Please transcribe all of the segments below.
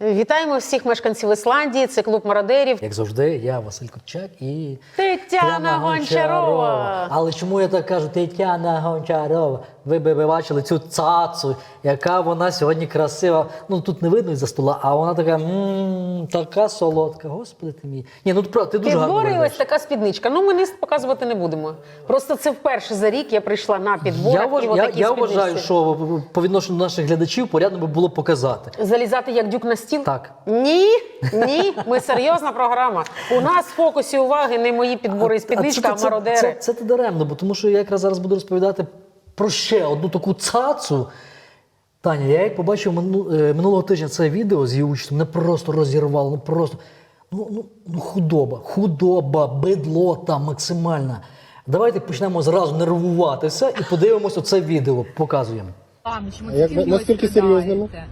Вітаємо всіх мешканців Ісландії. Це клуб мародерів. Як завжди, я Василь Копчак і Тетяна Гончарова. Але чому я так кажу Тетяна Гончарова? Ви би бачили цю цацу, яка вона сьогодні красива. Ну тут не видно із-за стола, а вона така м така солодка. Господи ти мій. Ні, ну ти дуже гарно виглядаєш. така спідничка. Ну, ми не показувати не будемо. Просто це вперше за рік я прийшла на підборах Я, вваж- і я, я вважаю, що по відношенню до наших глядачів порядно би було показати. Залізати як дюк на стіл? Так. Ні, ні, ми серйозна програма. У нас в фокусі уваги не мої підбори і спідничка, а, це, мародери. Це, це, це даремно, бо тому що я якраз зараз буду розповідати про ще одну таку цацу. Таня, я як побачив е, минулого тижня це відео з її участю, мене просто розірвало. Ну просто ну, ну, ну худоба, худоба, бидлота максимальна. Давайте почнемо зразу нервуватися і подивимося це відео. Показуємо. Наскільки страдаєте?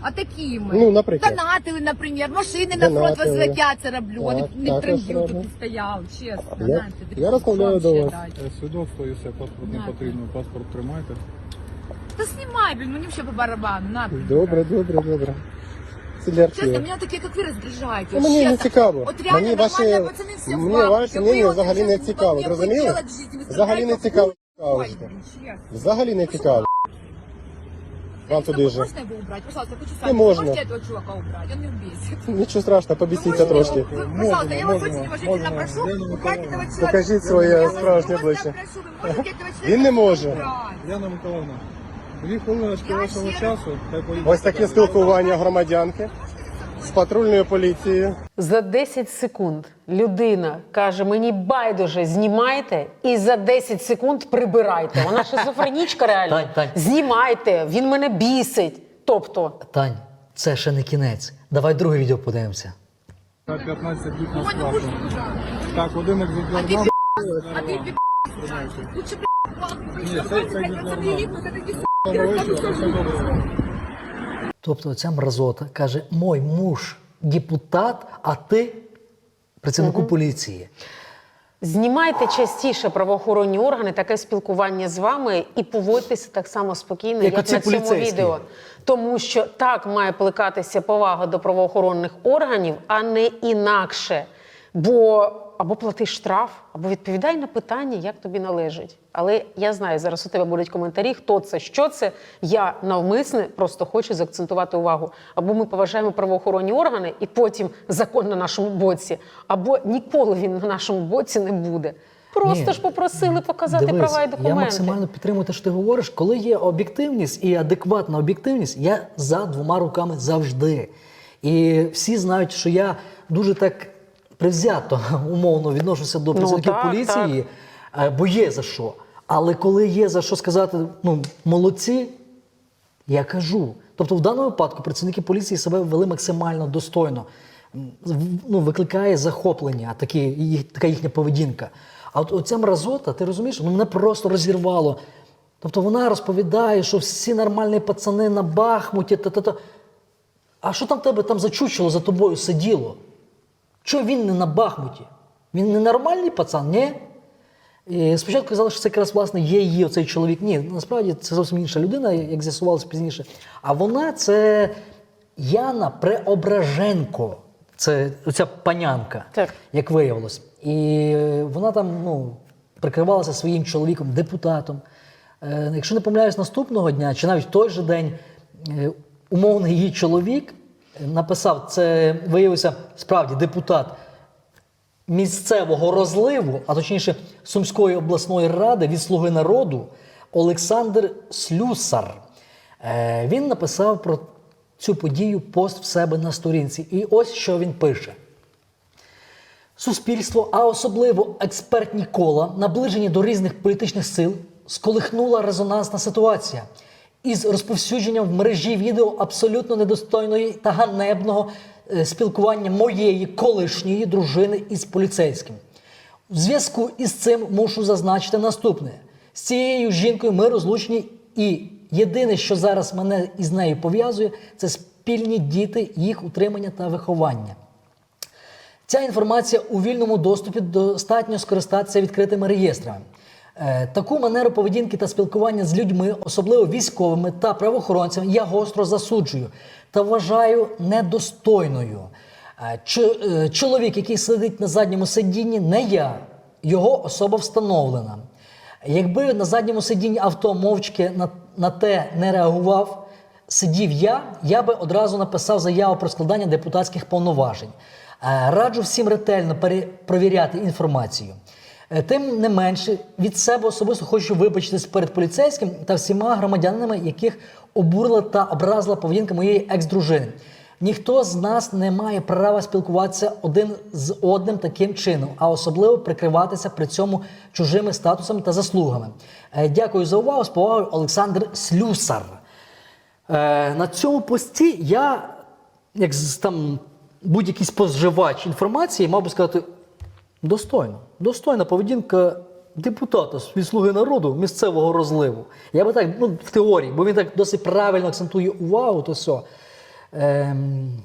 А такими. Ну, наприклад. Донатили, наприклад, машини на фронт Донатили. возле я це роблю, а не, Так, не також тут стояв, чесно. Я- знаєте, я розмовляю що до вас. дати? Е, Свідоцтво, якщо паспорт не потрібно, паспорт тримайте. Та знімай, блін, мені ще по барабану, на. блін. Добре, добре, добре. Це для Чесно, архіву. мене таке, як ви роздражаєте. Ну, мені не чесно. цікаво. От реально Мені ваші, нормальні пацани всі мені в ваше бабки. мнення Ви взагалі не цікаво. не Зрозуміли? хотіла в житті, ви Взагалі не цікаво. Ой, блін, чесно. Взагалі не цікаво. Вам туди же. Можна його убрати? Пожалуйста, я хочу Не сам. можна. Можете этого чувака убрать? Он не вбесит. Нічого страшного, побісіться Вы можете трошки. его- вы, Пожалуйста, я вас Можемо, очень уважительно можемо. прошу, Дэну убрать этого человека. Покажіть своє Я вас справжнє просто обличчя. прошу, вы можете этого человека Він не може. убрать? Яна Миколаївна, дві хвилиночки Я вашого ще- часу. хай поїде. Ось таке спілкування громадянки з патрульною поліцією. За 10 секунд людина каже: мені байдуже, знімайте, і за 10 секунд прибирайте. Вона шизофренічка реально. Тань, Тань. Знімайте, він мене бісить. Тобто, Тань, це ще не кінець. Давай друге відео подивимося. 15 днів на ну ласка. Так, один екземпляр. А ты, пи***, лучше, блядь, це- це не нормально. Тобто ця мразота каже: мой муж депутат, а ти працівнику поліції. знімайте частіше правоохоронні органи, таке спілкування з вами і поводьтеся так само спокійно, Як як, на цьому відео. Тому що так має плекатися повага до правоохоронних органів, а не інакше. Бо або плати штраф, або відповідай на питання, як тобі належить. Але я знаю, зараз у тебе будуть коментарі, хто це, що це. Я навмисне просто хочу заакцентувати увагу. Або ми поважаємо правоохоронні органи, і потім закон на нашому боці, або ніколи він на нашому боці не буде. Просто Ні. ж попросили показати Дивись, права і документи. Я максимально підтримую те, що ти говориш. Коли є об'єктивність і адекватна об'єктивність, я за двома руками завжди. І всі знають, що я дуже так привзято умовно відношуся до працівників Ну, так, поліції, е, бо є за що. Але коли є за що сказати, ну молодці, я кажу. Тобто, в даному випадку працівники поліції себе вели максимально достойно. Ну, викликає захоплення, такі, їх, така їхня поведінка. А от оця мразота, ти розумієш, ну мене просто розірвало. Тобто вона розповідає, що всі нормальні пацани на Бахмуті, та-та-та. А що там тебе там за чучело за тобою сиділо? Чого він не на Бахмуті? Він не нормальний пацан, ні? І спочатку казали, що це якраз власне є її оцей чоловік. Ні, насправді це зовсім інша людина, як з'ясувалося пізніше. А вона це Яна Преображенко. Це оця панянка, Так. як виявилось. І вона там ну, прикривалася своїм чоловіком, депутатом. Е, якщо не помиляюсь, наступного дня, чи навіть той же день, е, умовний її чоловік написав, це виявився справді депутат місцевого розливу, а точніше Сумської обласної ради від Слуги народу Олександр Слюсар. Е, Він написав про цю подію пост в себе на сторінці. І ось що він пише. Суспільство, а особливо експертні кола, наближені до різних політичних сил, сколихнула резонансна ситуація із розповсюдженням в мережі відео абсолютно недостойної та ганебного е, спілкування моєї колишньої дружини із поліцейським. У зв'язку із цим мушу зазначити наступне: з цією жінкою ми розлучені, і єдине, що зараз мене із нею пов'язує, це спільні діти, їх утримання та виховання. Ця інформація у вільному доступі достатньо скористатися відкритими реєстрами. Е, Таку манеру поведінки та спілкування з людьми, особливо військовими та правоохоронцями, я гостро засуджую та вважаю недостойною. Е, е, Чоловік, який сидить на задньому сидінні, не я, його особа встановлена. Якби на задньому сидінні авто мовчки на, на те не реагував, сидів я, я би одразу написав заяву про складання депутатських повноважень. Раджу всім ретельно перепровіряти інформацію. Е, Тим не менше, від себе особисто хочу вибачитись перед поліцейським та всіма громадянами, яких обурила та образила поведінка моєї екс-дружини. Ніхто з нас не має права спілкуватися один з одним таким чином, а особливо прикриватися при цьому чужими статусами та заслугами. Е, Дякую за увагу. З повагою Олександр Слюсар. Е, на цьому пості я, як там будь-який споживач інформації, мав би сказати, достойно. Достойна поведінка депутата від «Слуги народу місцевого розливу. Я би так, ну, в теорії, бо він так досить правильно акцентує увагу, то все. Ем,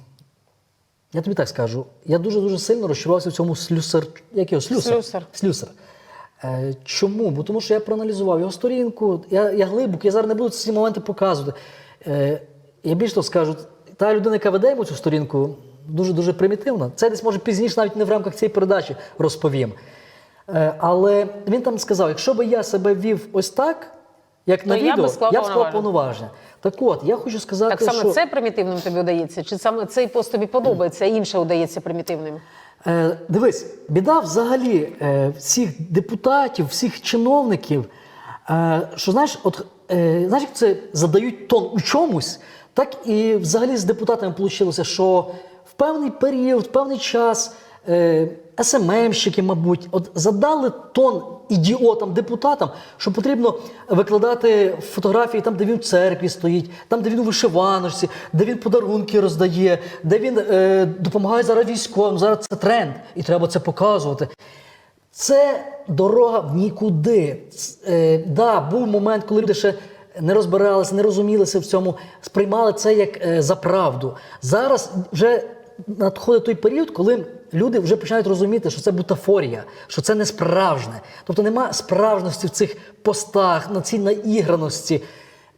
я тобі так скажу, я дуже-дуже сильно розчарувався в цьому слюсар. Як його? Слюсар. Слюсар. Слюсар. Е, чому? Бо тому що я проаналізував його сторінку, я, я глибоко, я зараз не буду ці моменти показувати. Е, я більш того скажу, та людина, яка веде йому цю сторінку, дуже-дуже примітивна. Це десь може пізніше, навіть не в рамках цієї передачі розповім. Е, але він там сказав: якщо би я себе вів ось так, як на То відео, я б склав повноваження. Так от, я хочу сказати, Так саме що... це примітивним тобі удається? Чи саме цей пост тобі подобається, а інше удається примітивним? Е, дивись, біда взагалі е, всіх депутатів, всіх чиновників, е, що знаєш, от е, знаєш, як це задають тон у чомусь, так і взагалі з депутатами вийшло, що в певний період, в певний час е, СММщики, мабуть, от задали тон ідіотам, депутатам, що потрібно викладати фотографії там, де він в церкві стоїть, там, де він у вишиваночці, де він подарунки роздає, де він е, допомагає зараз військовим. Зараз це тренд, і треба це показувати. Це дорога в нікуди. Е, да, був момент, коли люди ще не розбиралися, не розумілися в цьому, сприймали це як е, за правду. Зараз вже надходить той період, коли люди вже починають розуміти, що це бутафорія, що це не справжнє. Тобто нема справжності в цих постах, на цій наіграності.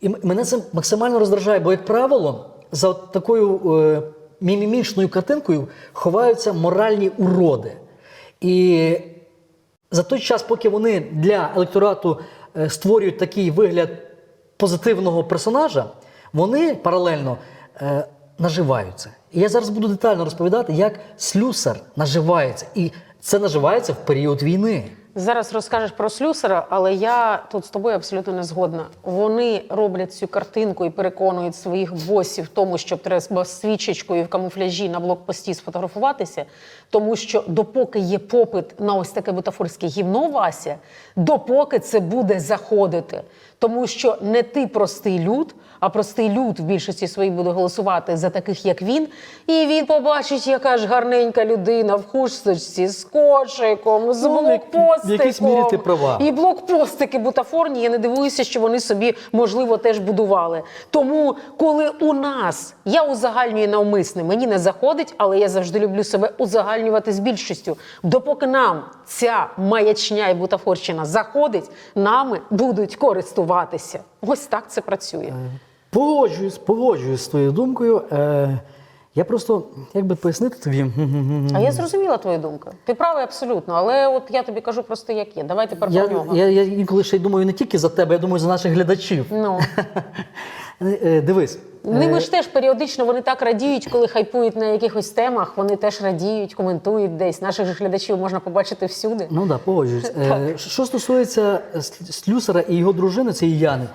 І мене це максимально роздражає, бо, як правило, за такою е, мімімічною картинкою ховаються моральні уроди. І за той час, поки вони для електорату е, створюють такий вигляд позитивного персонажа, вони паралельно е, наживаються. І я зараз буду детально розповідати, як слюсар наживається. І це наживається в період війни. Зараз розкажеш про слюсара, але я тут з тобою абсолютно не згодна. Вони роблять цю картинку і переконують своїх босів в тому, що треба свічечкою в камуфляжі на блокпості сфотографуватися, тому що допоки є попит на ось таке бутафорське гівно Вася, допоки це буде заходити. Тому що не ти простий люд, а простий люд в більшості своїй буде голосувати за таких, як він. І він побачить, яка ж гарненька людина в хусточці з кошиком, з Ну, в як- якійсь мірі ти права. І блокпостики бутафорні. Я не дивуюся, що вони собі можливо теж будували. Тому, коли у нас я узагальнюю навмисне, мені не заходить, але я завжди люблю себе узагальнювати з більшістю. Допоки нам ця маячня і бутафорщина заходить, нами будуть користуватися. Ось так це працює. Погоджуюсь, погоджуюсь з твоєю думкою. Е, я просто, як би пояснити тобі. А я зрозуміла твою думку. Ти правий абсолютно, але от я тобі кажу просто як є. Давай тепер Я, про нього. я, я інколи ще й думаю не тільки за тебе, я думаю за наших глядачів. Ну. Е, Дивись. Ними ж теж періодично вони так радіють, коли хайпують на якихось темах. Вони теж радіють, коментують десь. Наших же глядачів можна побачити всюди. Ну да, погоджуюсь. Е, що стосується е, Слюсара і його дружини, цієї Яни,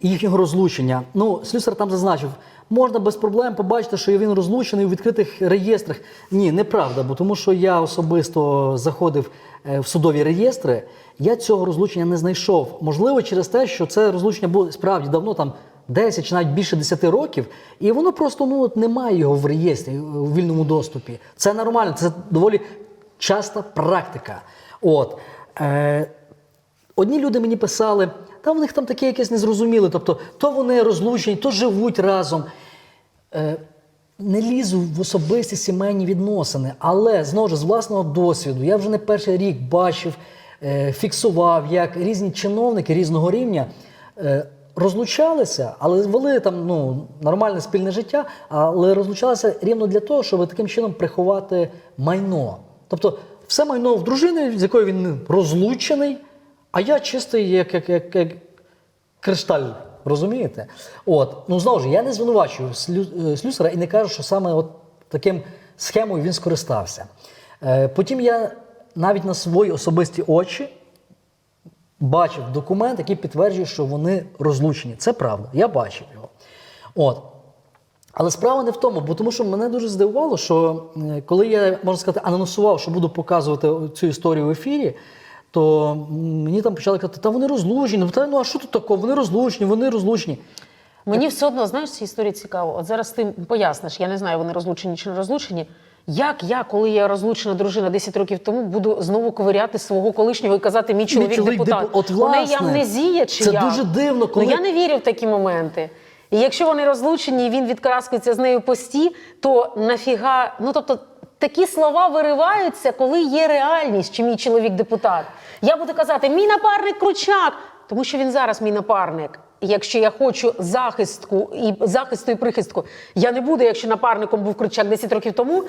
і їхнього розлучення. Ну, Слюсар там зазначив, можна без проблем побачити, що він розлучений у відкритих реєстрах. Ні, неправда, бо тому що я особисто заходив е, в судові реєстри, я цього розлучення не знайшов. Можливо, через те, що це розлучення було справді давно там. 10 чи навіть більше 10 років, і воно просто ну от немає його в реєстрі у вільному доступі. Це нормально, це доволі часта практика. От. Е, одні люди мені писали, та в них там таке якесь незрозуміле. Тобто, то вони розлучені, то живуть разом. Е, не лізу в особисті сімейні відносини, але знову ж з власного досвіду, я вже не перший рік бачив е, фіксував, як різні чиновники різного рівня е, розлучалися, але вели там ну, нормальне спільне життя, але розлучалися рівно для того, щоб таким чином приховати майно. Тобто, все майно в дружини, з якою він розлучений, а я чистий, як, як, як, як кришталь. Розумієте? От, ну знову ж, я не звинувачую е, і не кажу, що саме от таким схемою він скористався. Е, потім я навіть на свої особисті очі бачив документ, який підтверджує, що вони розлучені. Це правда, я бачив його. От. Але справа не в тому, бо тому що мене дуже здивувало, що е, коли я, можна сказати, анонсував, що буду показувати цю історію в ефірі, то мені там почали казати, та вони розлучені. Та, ну а що тут такого? Вони розлучені, вони розлучені. Мені все одно, знаєш, ця історія цікава. От зараз ти поясниш, я не знаю, вони розлучені чи не розлучені. Як я, коли я розлучена дружина 10 років тому, буду знову ковиряти свого колишнього і казати, мій чоловік, чоловік депутат. депу- От, У неї амнезія чи це як? дуже дивно, коли- Ну, я не вірю в такі моменти. І якщо вони розлучені, і він відкараскується з нею пості, то нафіга, ну тобто. Такі слова вириваються, коли є реальність, чи мій чоловік депутат. Я буду казати, мій напарник кручак, тому що він зараз мій напарник. Якщо я хочу захистку і захисту і прихистку, я не буду, якщо напарником був кручак 10 років тому,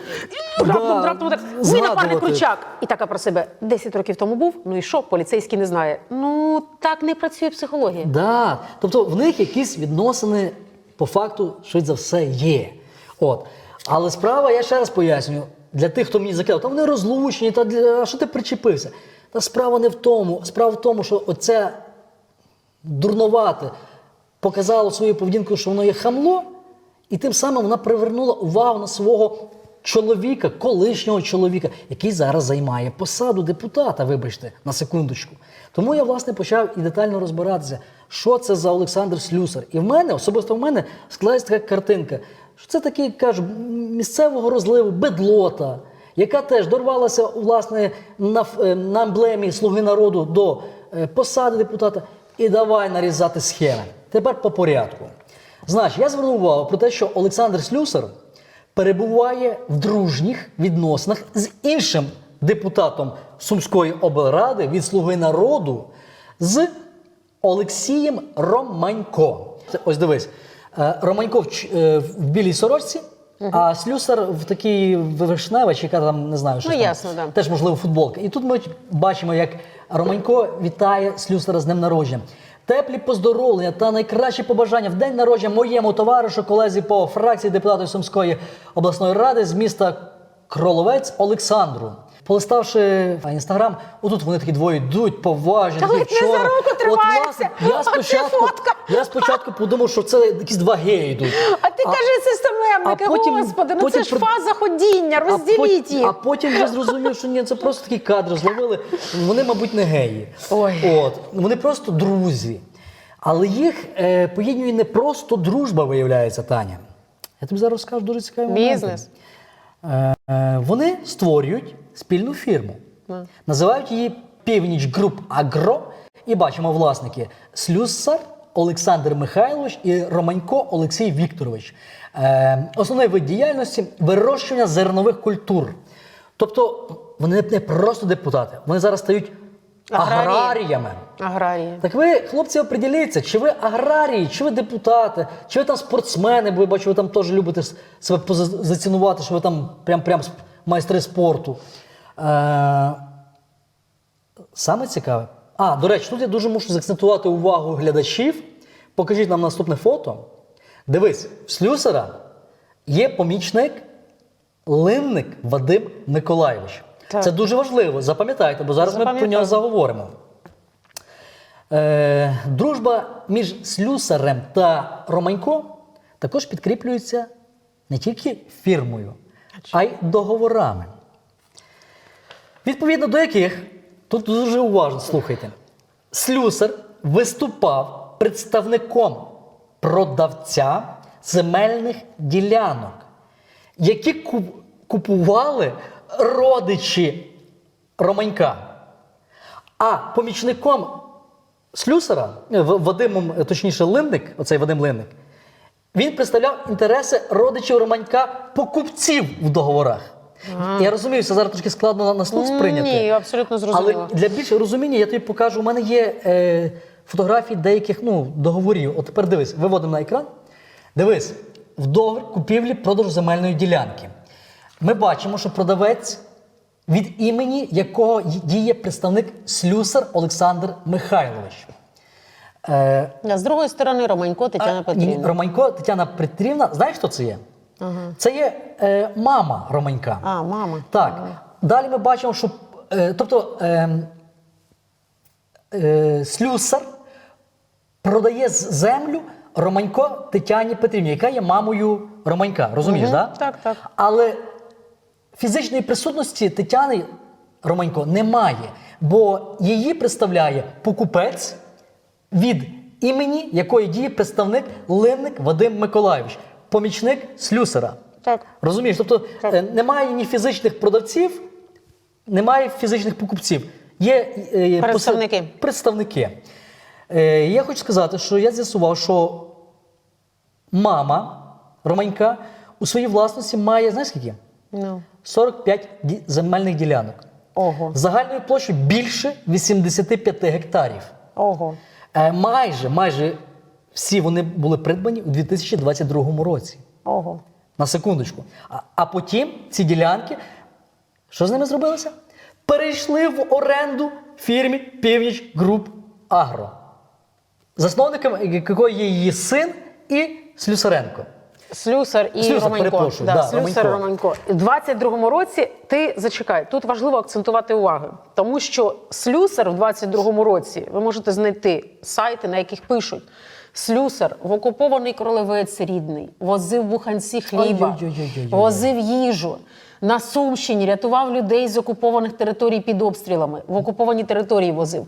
раптом, раптом так, мій напарник кручак. І така про себе 10 років тому був. Ну і що? Поліцейський не знає. Ну так не працює психологія. Да. Тобто в них якісь відносини по факту швидше за все є. От. Але справа, я ще раз пояснюю, для тих, хто мені закидав, та вони розлучені, та для... а що ти причепився? Та справа не в тому. Справа в тому, що оце дурновате показало своєю поведінкою, що воно є хамло, і тим самим вона привернула увагу на свого чоловіка, колишнього чоловіка, який зараз займає посаду депутата, вибачте, на секундочку. Тому я, власне, почав і детально розбиратися, що це за Олександр Слюсар. І в мене, особисто в мене, склалась така картинка, що це такий, кажу, місцевого розливу, бедлота, яка теж дорвалася власне на, е, на емблемі Слуги народу до е, посади депутата. І давай нарізати схеми. Тепер по порядку. Значить, я звернув увагу про те, що Олександр Слюсар перебуває в дружніх відносинах з іншим депутатом Сумської облради від Слуги народу з Олексієм Романько. Ось дивись. Е, Романько в, ч- е, в білій сорочці, а Слюсар в такій вишневій, чи яка там не знаю, що Ну, там, ясно, да. теж можливо футболка. І тут ми бачимо, як Романько вітає Слюсара з днем народження. Теплі поздоровлення та найкращі побажання в день народження моєму товаришу, колезі по фракції депутатів Сумської обласної ради з міста Кроловець Олександру. Полиставши інстаграм, отут вони такі двоє йдуть поважні. Та такі за руку От, власне, я спочатку, фотка. я спочатку подумав, що це якісь два геї йдуть. А ти кажи системники, господи, ну потім це ж фаза ходіння, розділіть їх. А потім я зрозумів, що ні, це просто такі кадри зловили. Вони, мабуть, не геї. Ой. От. Вони просто друзі. Але їх е, поєднує не просто дружба, виявляється, Таня. Я тобі зараз скажу дуже цікавий момент. Бізнес. Е, е, вони створюють спільну фірму. Називають її Північ Груп Агро. І бачимо власники Слюссар Олександр Михайлович і Романько Олексій Вікторович. Е, основний вид діяльності вирощування зернових культур. Тобто вони не просто депутати, вони зараз стають Аграрії. аграріями. Аграрії. Так ви, хлопці, оприділіться, чи ви аграрії, чи ви депутати, чи ви там спортсмени, бо я бачу, ви там теж любите себе позиціонувати, що ви там прям, прям майстри спорту. Е, саме цікаве. А, до речі, тут я дуже мушу заакцентувати увагу глядачів. Покажіть нам наступне фото. Дивись, в слюсара є помічник Линник Вадим Миколайович. Так. Це дуже важливо, запам'ятайте, бо зараз ми про нього заговоримо. Е, дружба між Слюсарем та Романько також підкріплюється не тільки фірмою, а й договорами. Відповідно до яких, тут дуже уважно слухайте, Слюсар виступав представником продавця земельних ділянок, які купували родичі Романька. А помічником Слюсара, е, Вадимом, е, точніше, Линник, оцей Вадим Линник, він представляв інтереси родичів Романька покупців в договорах. Я розумію, це зараз трошки складно на- на слух сприйняти. Ні, абсолютно зрозуміло. Але для більшого розуміння я тобі покажу. У мене є е, фотографії деяких ну, договорів. От тепер дивись, виводимо на екран. Дивись, в договір купівлі продажу земельної ділянки. Ми бачимо, що продавець, від імені якого діє представник слюсар Олександр Михайлович. Е, А з другої сторони Романько Тетяна Петрівна. Романько Тетяна Петрівна, знаєш, хто це є? Це є е, мама Романька. А, мама. Так. Далі ми бачимо, що е, тобто е, е, слюсар продає землю Романько Тетяні Петрівні, яка є мамою Романька. Розумієш, Мгм. да? Так, так. Але фізичної присутності Тетяни Романько немає, бо її представляє покупець, від імені якої діє представник Линник Вадим Миколайович, помічник слюсара. Так. Розумієш? Тобто е, немає ні фізичних продавців, немає фізичних покупців. Є е, Представники. посе- представники. Е, я хочу сказати, що я з'ясував, що мама Романька у своїй власності має, знаєш скільки? Ну. 45 ді- земельних ділянок. Ого. Загальною площею більше 85 гектарів. Ого. Е, майже, майже всі вони були придбані у 2022 році. Ого. На секундочку. А, а потім ці ділянки, що з ними зробилося? Перейшли в оренду фірмі Північ Груп Агро, засновником якої є її син і Слюсаренко. Слюсар і Слюсар, Романько. перепрошую, Да, да, Слюсар Романько. Романько. У 22-му році ти зачекай. Тут важливо акцентувати увагу, тому що слюсар в 22-му році ви можете знайти сайти, на яких пишуть. Слюсар в окупований королевець рідний, возив буханці хліба, Ой-ой-ой-ой-ой. возив їжу. На Сумщині рятував людей з окупованих територій під обстрілами. В окуповані території возив.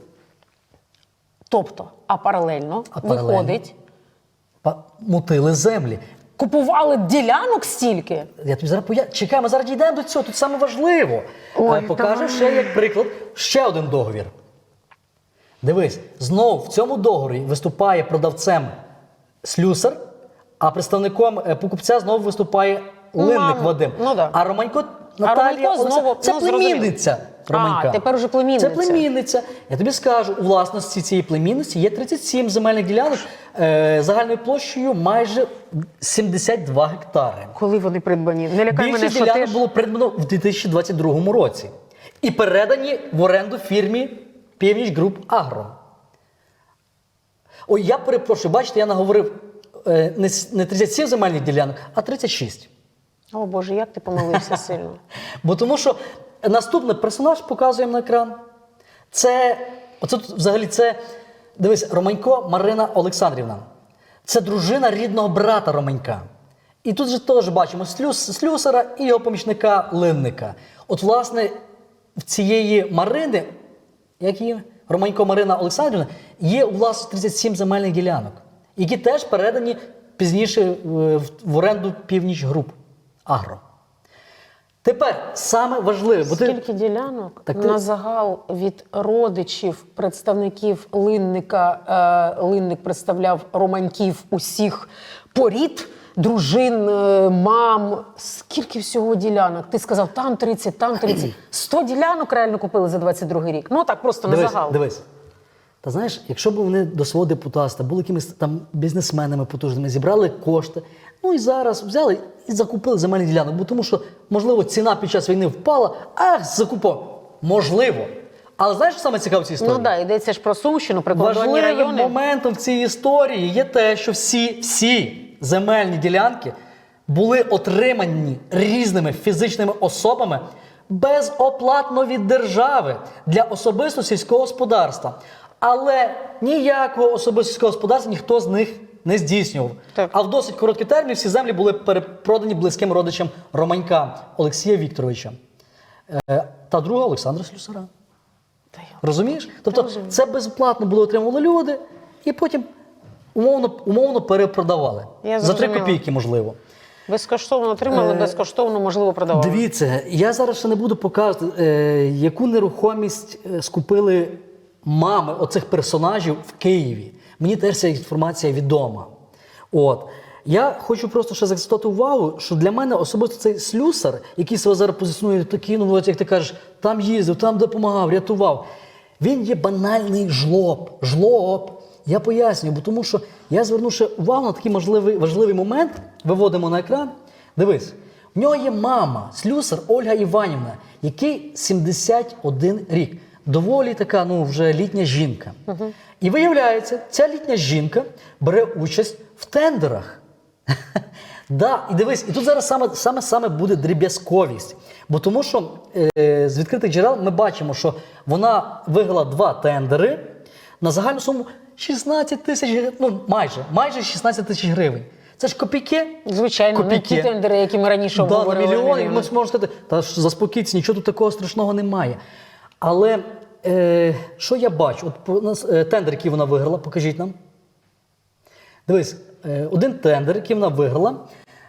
Тобто, а паралельно А паралельно? виходить, Па- Мутили землі. Купували ділянок стільки. Я тобі зараз поя... Чекай, ми зараз дійдемо до цього. Тут саме важливо. Ой, Е, Покажу давай. ще як приклад ще один договір. Дивись, знову в цьому договорі виступає продавцем слюсар, а представником е, покупця знову виступає линник. Вадим. Ну да. А Романько Наталія Романько знову- це ну, зрозуміло. племінниця. Романька. А, тепер уже племінниця. Це племінниця. Я тобі скажу, у власності цієї племінниці є 37 земельних ділянок е, загальною площею майже 72 гектари. Коли вони придбані? Не лякай мене, Більшість що ділянок ти ж... було придбано в 2022 році і передані в оренду фірмі Північ Груп Агро. Ой, я перепрошую, бачите, я наговорив е, не, с- не 37 земельних ділянок, а 36. О Боже, як ти помилився сильно. Бо тому що наступний персонаж показуємо на екран. Це, оце тут взагалі це, дивись, Романько Марина Олександрівна. Це дружина рідного брата Романька. І тут же теж бачимо слюс, слюсара і його помічника Линника. От, власне, в цієї Марини, як її Романько Марина Олександрівна, є у власності 37 земельних ділянок, які теж передані пізніше е, в- в оренду північ груп Агро. Тепер саме важливе, бо ти Скільки ділянок Так ти- на загал від родичів, представників линника, е, линник представляв романьків усіх порід, дружин, е, мам. Скільки всього ділянок? Ти сказав, там 30, там 30. 100 ділянок реально купили за 22 рік. Ну так просто на дивись, загал. дивись. Та знаєш, якщо б вони до свого депутатства були якимись там бізнесменами потужними, зібрали кошти, ну і зараз взяли і закупили земельні ділянок, бо тому що, можливо, ціна під час війни впала, ах, закупав. Можливо. Але знаєш, що саме цікаве в цій історії? Ну так, йдеться ж про Сумщину, прикордонні Важливим райони. моментом в цій історії є те, що всі, всі земельні ділянки були отримані різними фізичними особами безоплатно від держави для особисто сільського господарства. Але ніякого особисто сільського господарства ніхто з них не здійснював. Так. А в досить короткий термін всі землі були перепродані близьким родичам Романька Олексія Вікторовича е, та друга Олександра Слюсара. Розумієш? Тобто це безплатно були отримували люди, і потім умовно, умовно перепродавали. Я За три копійки, можливо. Безкоштовно отримали, безкоштовно, можливо, продавали. Дивіться, я зараз ще не буду показувати, е, яку нерухомість е, скупили мами оцих персонажів в Києві. Мені теж ця інформація відома. От. Я хочу просто ще закцитувати увагу, що для мене особисто цей слюсар, який себе зараз позиціонує такий, ну як ти кажеш, там їздив, там допомагав, рятував. Він є банальний жлоб. Жлоб. Я пояснюю, бо тому що я зверну ще увагу на такий можливий, важливий момент. Виводимо на екран. Дивись, в нього є мама, слюсар Ольга Іванівна, який 71 рік. Доволі така, ну вже літня жінка. І виявляється, ця літня жінка бере участь в тендерах. Да, і дивись, і тут зараз саме, саме, саме буде дріб'язковість. Бо тому що е, з відкритих джерел ми бачимо, що вона виграла два тендери на загальну суму 16 тисяч гривень. Ну, майже, майже 16 тисяч гривень. Це ж копійки. Звичайно, не Копійки. ті тендери, які ми раніше Да, на мільйони, мільйони. ми можемо сказати, та ж заспокійтесь, нічого тут такого страшного немає. Але е, що я бачу? От е, тендер, який вона виграла, покажіть нам. Дивись, е, один тендер, який вона виграла.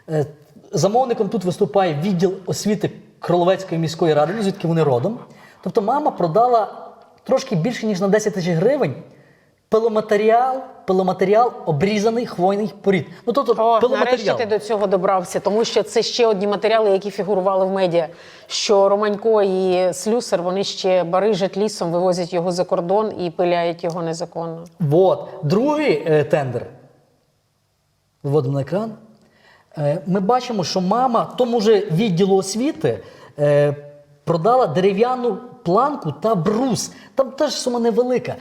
Е, замовником тут виступає відділ освіти Кроловецької міської ради, ну, звідки вони родом. Тобто мама продала трошки більше, ніж на 10 тисяч гривень. Пиломатеріал, пиломатеріал обрізаний хвойний порід. Ну, тобто, О, нарешті ти до цього добрався, тому що це ще одні матеріали, які фігурували в медіа. Що Романько і Слюсар вони ще барижать лісом, вивозять його за кордон і пиляють його незаконно. Вот. Другий е, тендер. Виводимо на екран. Е, ми бачимо, що мама тому же відділу освіти е, продала дерев'яну планку та брус. Там теж сума невелика.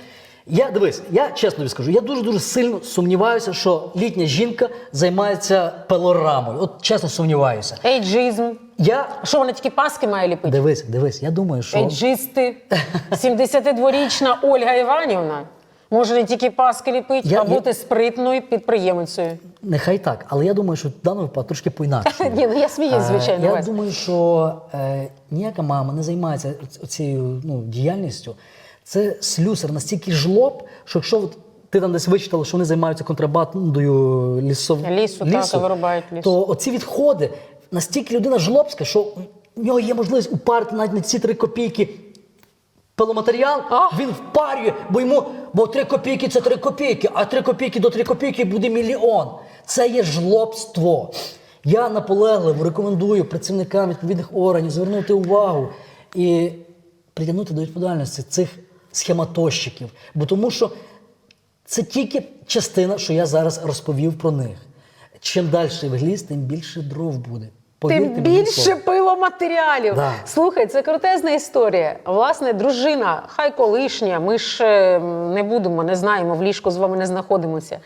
Я дивись, я чесно тобі скажу, я дуже-дуже сильно сумніваюся, що літня жінка займається пелорамою. От чесно сумніваюся. Ейджизм. Я Що вона тільки паски має ліпити? дивись, дивись, я думаю, що Ейджисти. 72-річна Ольга Іванівна може не тільки паски ліпити, Я- а я- бути спритною підприємицею. нехай так, але я думаю, що в даному випадку трошки по-інакше. Ні, ну я сміюсь, звичайно. Е, Я Вась. думаю, що е, ніяка мама не займається ц- цією ну, діяльністю. Це слюсар настільки жлоб, що якщо от ти там десь вичитала, що вони займаються контрабандою лісов... Лісу, так, вирубають ліс. то оці відходи настільки людина жлобська, що в нього є можливість упарити навіть на ці три копійки пиломатеріал, А! він впарює, бо йому, бо три копійки це три копійки, а три копійки до три копійки буде мільйон. Це є жлобство. Я наполегливо рекомендую працівникам відповідних органів звернути увагу і притягнути до відповідальності цих схематозчиків. Бо тому що це тільки частина, що я зараз розповів про них. Чим далі в ліс, тим більше дров буде. Повірте Тим більше пиломатеріалів. Да. Слухай, це крутезна історія. Власне, дружина, хай колишня, ми ж е, не будемо, не знаємо, в ліжку з вами не знаходимося.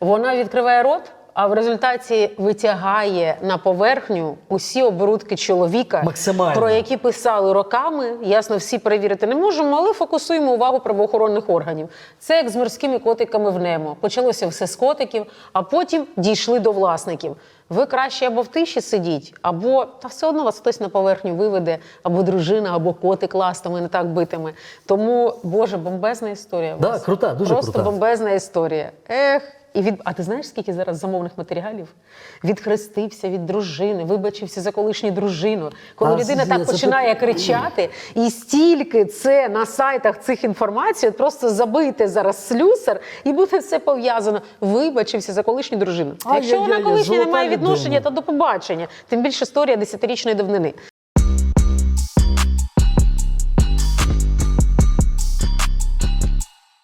Вона відкриває рот, а в результаті витягає на поверхню усі оборудки чоловіка, Максимально. про які писали роками. Ясно, всі перевірити не можемо, але фокусуємо увагу правоохоронних органів. Це як з морськими котиками в Немо. Почалося все з котиків, а потім дійшли до власників. Ви краще або в тиші сидіть, або та все одно вас хтось на поверхню виведе, або дружина, або котик ластами не так битиме. Тому, Боже, бомбезна історія. Да, крута, дуже Просто крута. бомбезна історія. Ех. І від... А ти знаєш, скільки зараз замовних матеріалів? Відхрестився від дружини, вибачився за колишню дружину. Коли А, людина це- так це починає кричати, і стільки це на сайтах цих інформацій, от просто забийте зараз слюсар, і буде все пов'язано. Вибачився за колишню дружину. А якщо вона Ай-яй-яй, колишня не має відношення, то до побачення. Тим більше історія десятирічної давнини.